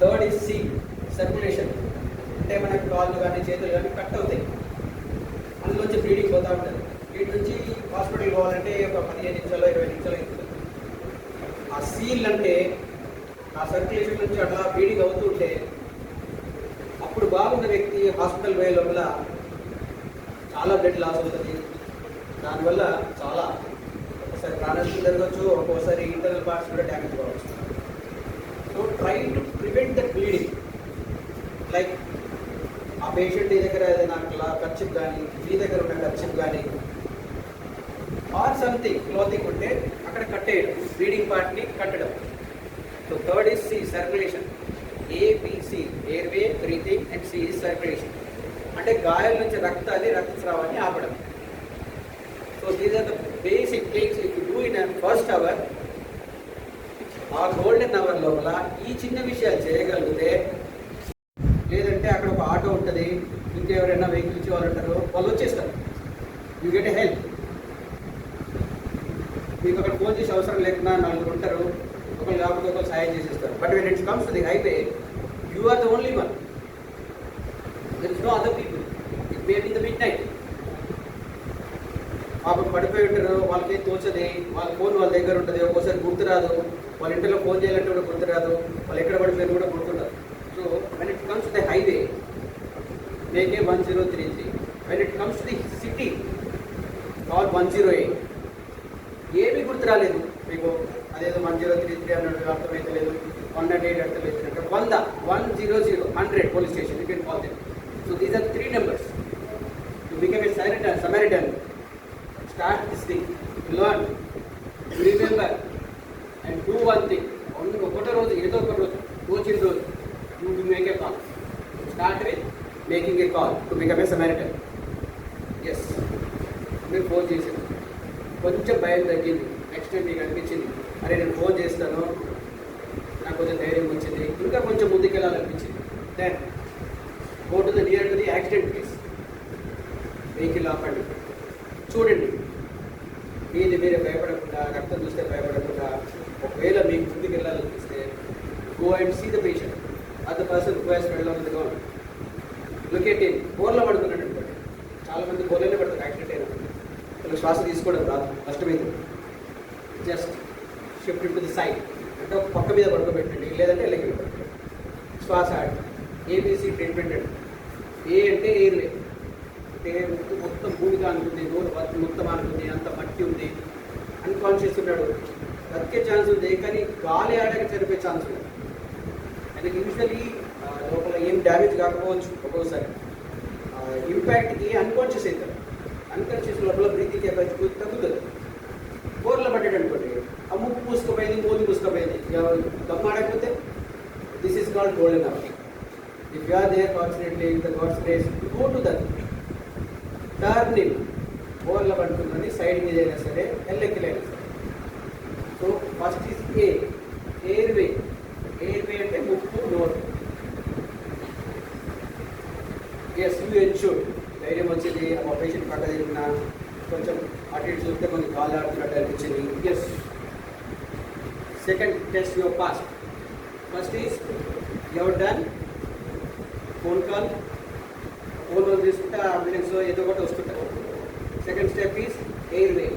Third is see circulation అంటే మనకి కాళ్ళు కానీ చేతులు కానీ కట్ అవుతాయి. అందులో వచ్చి బ్లీడింగ్ పోతూ ఉంటుంది. వీటి నుంచి హాస్పిటల్కి పోవాలంటే ఒక పదిహేను నిమిషాలు ఇరవై నిమిషాలు అవుతుంది ఆ సీల్ అంటే ఆ సర్క్యులేషన్ నుంచి అట్లా బ్లీడింగ్ అవుతుంటే అప్పుడు బాగున్న వ్యక్తి హాస్పిటల్ పోయే లోపల చాలా బ్లడ్ లాస్ అవుతుంది. దానివల్ల చాలా ఒకసారి ప్రాణాలు జరగవచ్చు ఒక్కోసారి ఇంటర్నల్ పార్ట్స్ కూడా డ్యామేజ్ కావచ్చు. So try to prevent the bleeding like ఆ పేషెంట్ ఈ దగ్గర ఏదైనా ఖర్చు కానీ మీ దగ్గర ఉన్న ఖర్చు కానీ ఆర్ సంథింగ్ క్లోతింగ్ ఉంటే అక్కడ కట్టేయడం బ్లీడింగ్ పార్ట్ని కట్టడం. So third is C circulation ABC airway breathing and C is circulation అంటే గాయాల నుంచి రక్తాన్ని రక్తస్రావాన్ని ఆపడం. So these are the basic things if do in first hour ఆ గోల్డెన్ అవర్ లోపల ఈ చిన్న విషయాలు చేయగలిగితే లేదంటే అక్కడ ఒక ఆటో ఉంటుంది ఇంకెవరైనా వెహికల్ ఇచ్చే వాళ్ళు ఉంటారు వాళ్ళు వచ్చేస్తారు. యూ గెట్ ఎ హెల్ప్ మీకు అక్కడ ఫోన్ చేసే అవసరం లేకుండా నలుగురు ఉంటారు ఒకరు కాకపోతే ఒకరు సాయం చేసేస్తారు. But when it's comes the highway you are the only one there is no other people it may be the midnight పాపం పడిపోయి ఉంటారు వాళ్ళకి తోచది వాళ్ళ ఫోన్ వాళ్ళ దగ్గర ఉంటుంది ఒక్కోసారి గుర్తురాదు వాళ్ళ ఇంట్లో ఫోన్ చేయాలంటే కూడా గుర్తురాదు. వాళ్ళు ఎక్కడ పడిపోయారు కూడా గుర్తుండదు. So when it comes the highway make one zero three three when it comes the city call one zero eight ఏమీ గుర్తు రాలేదు మీకు. అదేదో వన్ జీరో త్రీ త్రీ అన్నట్టు అర్థమైతే లేదు వన్ నాట్ ఎయిట్ అర్థమైతే అంటే వంద one zero zero hundred police station you can call them so these are three numbers to become a సైరిటన్ samaritan start this thing learn remember and do one thing only ఒకటో రోజు ఏదో ఒక రోజు వచ్చిన రోజు. You to make a call start with making a call to become a samaritan yes మీరు phone చేసింది కొంచెం భయం తగ్గింది. నెక్స్ట్ టైం మీకు అనిపించింది. అరే నేను ఫోన్ చేస్తాను. నాకు కొంచెం ధైర్యం వచ్చింది. ఇంకా కొంచెం ముందుకెళ్ళాలనిపించింది. Then go to the near to the accident place vehicle ఆపండి చూడండి. మీది మీరే భయపడకుండా రక్తం చూస్తే భయపడకుండా ఒకవేళ మీకు ముందుకు వెళ్ళాలనిపిస్తే go and see the patient అద పర్సన్ రిక్వెస్ట్ వెళ్ళాలి గవర్నమెంట్ లొకేట్ కోర్లో పడుతున్నాడు అనుకోండి. చాలామంది మంది బోర్లోనే పడుతుంది యాక్సిడెంట్ అయినా. అసలు శ్వాస తీసుకోవడం రాదు. కష్టమైంది just shift to the side అంటే ఒక పక్క మీద పడుకోబెట్టండి. లేదంటే ఎల్లకి పడుకోండి శ్వాస ఆడి. ఏబీసీ ట్రీట్మెంట్ అంటే ఏ అంటే ఎయిర్వే అంటే మొత్తం- మొత్తం భూమిగా అనుకుంది. నోరు మొత్తం అనుకుంది. అంత మట్టి ఉంది. అన్కాన్షియస్ ఉన్నాడు. బతికే ఛాన్స్ ఉంది కానీ గాలి ఆడక చనిపోయే ఛాన్స్ ఉంది. అండ్ యూజువలీ లోపల ఏం డ్యామేజ్ కాకపోవచ్చు ఒక్కోసారి. ఇంపాక్ట్కి అన్కాన్షియస్ అవుతారు అన్కాన్షియస్ లోపల బ్రీతింగ్ కెపాసిటీ తగ్గుతుంది. బోర్లో పడ్డాడు అనుకోండి ఆ ముక్కు పూసుకుపోయింది మూతి పూసుకుపోయింది. దమ్మాడకపోతే this is called golden hour if you are there కాన్సన్ట్రేట్లీ in the concentration go to that turning బోర్లో పడుతుందని సైడ్ మీద అయినా సరే ఎల్లెక్కిలైనా సరే. So first is a airway airway అంటే ముక్కు నోరు ఎస్ యూహెచ్ఓ ధైర్యం వచ్చింది. ఆ పేషెంట్ పక్క తిరిగినా కొంచెం అటు ఇటు చూస్తే కొంచెం కాలు ఆడుతున్నట్టు అనిపించింది. Yes second test your past first is your done phone call phone తీసుకుంటే అంబులెన్స్ ఏదో ఒకటి వస్తుంటారు second step is airway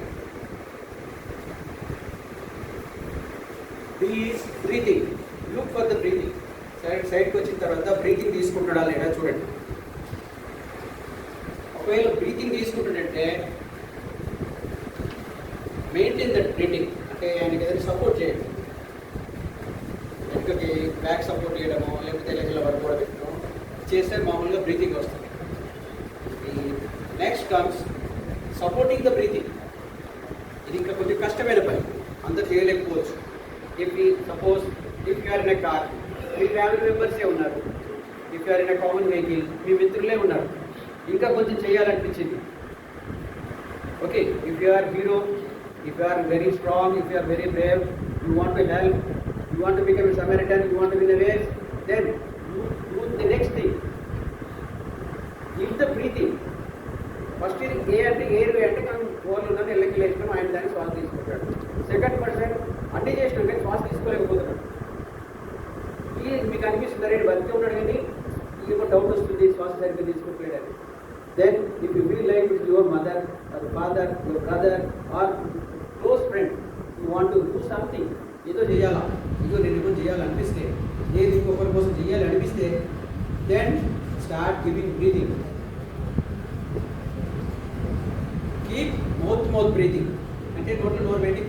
is breathing look for the breathing side సైడ్కి వచ్చిన తర్వాత బ్రీతింగ్ తీసుకుంటున్నాడా లేదా చూడండి. ఒకవేళ బ్రీతింగ్ తీసుకుంటుంటే మెయింటైన్ దట్ బ్రీతింగ్ అంటే ఆయనకి ఏదైనా సపోర్ట్ చేయండి. వెనుకకి బ్యాక్ సపోర్ట్ చేయడము లేకపోతే లెగ్ల వరకు కూడా పెట్టడం చేస్తే మామూలుగా బ్రీతింగ్ వస్తుంది. Next comes supporting the breathing ఇది ఇంకా కొంచెం కష్టమైన పని. అంత చేయలేకపోవచ్చు. ఇఫ్ ఈ suppose if you are in a car me family మెంబర్సే ఉన్నారు? If you are in a common vehicle మీ మిత్రులే ఉన్నారు. ఇంకా కొంచెం చేయాలనిపించింది. Okay if you are hero if you are very strong if you are very brave you want to help you want to become samaritan you want to win ways then do the next thing if the breathing first ఇది ఏ అంటే ఏ అంటే మనం phone ఉన్నాను ఎల్లకి లేచినాం ఆయన దాన్ని శ్వాస తీసుకుంటాడు సెకండ్ పర్సన్ అన్ని చేసినాం కానీ శ్వాస తీసుకోలేకపోతున్నాడు ఈ మీకు అనిపిస్తుంది రేపు బతికే ఉన్నాడు కానీ ఈ డౌట్ వస్తుంది శ్వాస సరిగ్గా తీసుకుంటలేడని Then if you feel like your your mother or father, your brother or close friend, you want to do something, ఏదో చేయాలా? ఏదో నేను చేయాలనిపిస్తే ఏది ఇంకొకరి కోసం చేయాలనిపిస్తే then start giving breathing keep mouth mouth breathing అంటే నోట్లో నోరు పెట్టి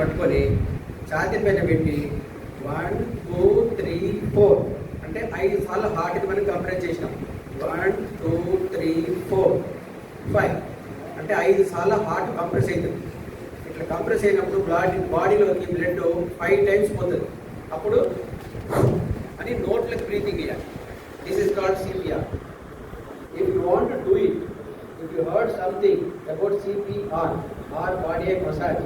పట్టుకొని ఛాతీ పైన పెట్టి వన్ టూ త్రీ ఫోర్ అంటే ఐదు సార్లు హార్ట్కి మనం కంప్లైంట్ చేసినాం. One two three four five అంటే ఐదు సార్లు హార్ట్ కంప్రెస్ అవుతుంది ఇట్లా కంప్రెస్ అయినప్పుడు బాడీ బాడీలోకి బ్లడ్ ఫైవ్ టైమ్స్ పోతుంది అప్పుడు అని నోట్లకు బ్రీతింగ్ ఇవ్వాలి this is called CPR if you want to do it if you heard something about CPR or body I massage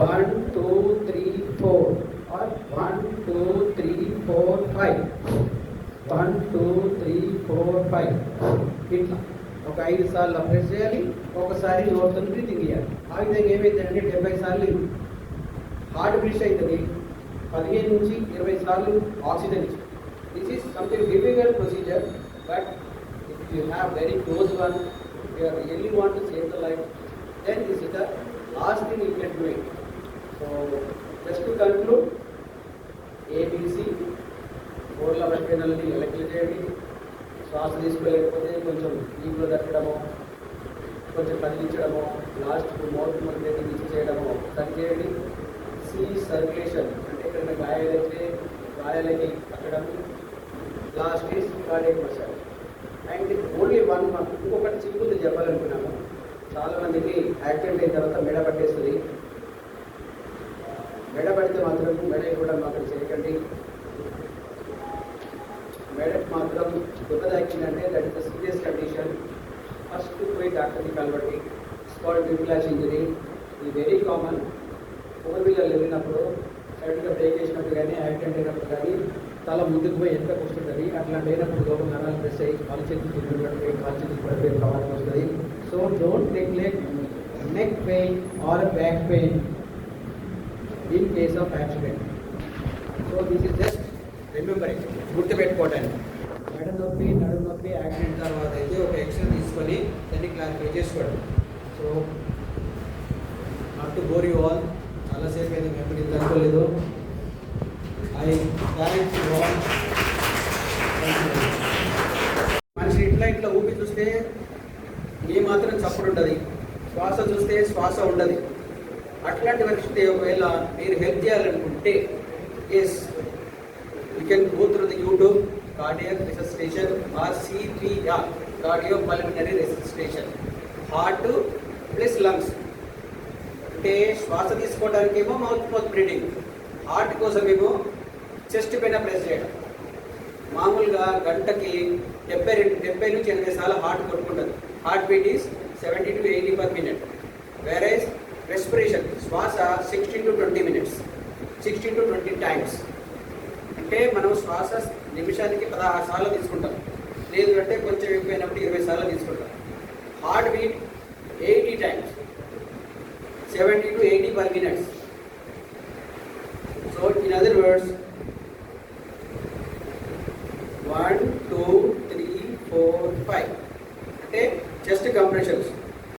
one two three four or one two three four five one two three four five. ఇట్లా. ఒక ఐదు సార్లు press చేయాలి. ఒకసారి నోట్తో breathing ఇవ్వాలి ఆ విధంగా ఏమైందంటే డెబ్బై సార్లు హార్ట్ బ్రీచ్ అవుతుంది. పదిహేను నుంచి ఇరవై సార్లు ఆక్సిజన్ ఇచ్చింది this is something difficult procedure but if you have very close one you are really want to save the life then this is the last thing you can do it so just to conclude ABC ఫోర్ల పడిపోయినని చేయండి. శ్వాస తీసుకోలేకపోతే కొంచెం నీళ్ళు దక్కడము కొంచెం కదిలించడము last mouth మధ్య ఇచ్చి చేయడము దాన్ని చేయండి. సి సర్క్యులేషన్ అంటే ఎక్కడైనా గాయాలైతే గాయాలకి కట్టడం last is cardiac massage and only one ఇంకొకటి సింపుల్ చెప్పాలనుకున్నాను చాలా మందికి యాక్సిడెంట్ అయిన తర్వాత మెడ పట్టేస్తుంది. మెడ పడితే మాత్రం మెడ కూడా మాత్రం చేయకండి. మాత్రం దెబ్బ that is serious condition first పోయి డాక్టర్ని కలవండి. స్పాట్ విప్లాష్ ఇంజరీ ఇది వెరీ కామన్ ఫోర్ వీలర్ వెళ్ళినప్పుడు సడన్గా బ్రేక్ వేసినప్పుడు కానీ యాక్సిడెంట్ అయినప్పుడు కానీ తల ముందుకు పోయి ఎంత వస్తుంటుంది అట్లా లేనప్పుడు లోపల నరాలు ప్రెస్ అయ్యి కాలు చేతులు తిరిగినట్టు కాలు చేతులు పడిపోయే ప్రమాదం వస్తుంది. So don't neglect neck pain or back pain in case of accident so this is just remembering గుర్తుపెట్టుకోవడానికి మెడ నొప్పి నడు నొప్పి యాక్సిడెంట్ తర్వాత అయితే ఒక ఎక్స్రే తీసుకొని దాన్ని క్లారిఫై చేసుకోవడం so not to bore you all చాలాసేపు అయితే ఎప్పుడు తగ్గలేదు ఐ థ్యాంక్ యూ ఆల్ మనిషి ఇట్లా ఇట్లా ఊపి చూస్తే ఏ మాత్రం చప్పుడు ఉండదు. శ్వాస చూస్తే శ్వాస ఉండదు. అట్లాంటి పరిస్థితి ఒకవేళ మీరు హెల్ప్ చేయాలనుకుంటే yes you can go through the YouTube cardiac resuscitation or CPR cardiopulmonary resuscitation. Heart plus lungs అంటే శ్వాస తీసుకోవడానికి ఏమో మౌత్ మౌత్ బ్రీడింగ్ హార్ట్ కోసం ఏమో చెస్ట్ పైన ప్రెస్ చేయడం. మామూలుగా గంటకి డెబ్బై రెండు డెబ్బై నుంచి ఎనభై సార్లు హార్ట్ కొట్టుకుంటుంది. Heart beat is seventy to eighty per minute whereas respiration శ్వాస sixteen to twenty minutes sixteen to twenty times అంటే మనం శ్వాస నిమిషానికి పదహారు సార్లు తీసుకుంటాం. లేదు అంటే కొంచెం ఎక్కువైనప్పుడు ఇరవై సార్లు తీసుకుంటాం. Heart beat eighty times seventy to eighty per minutes so in other words one two three four five అంటే చెస్ట్ కంప్రెషన్స్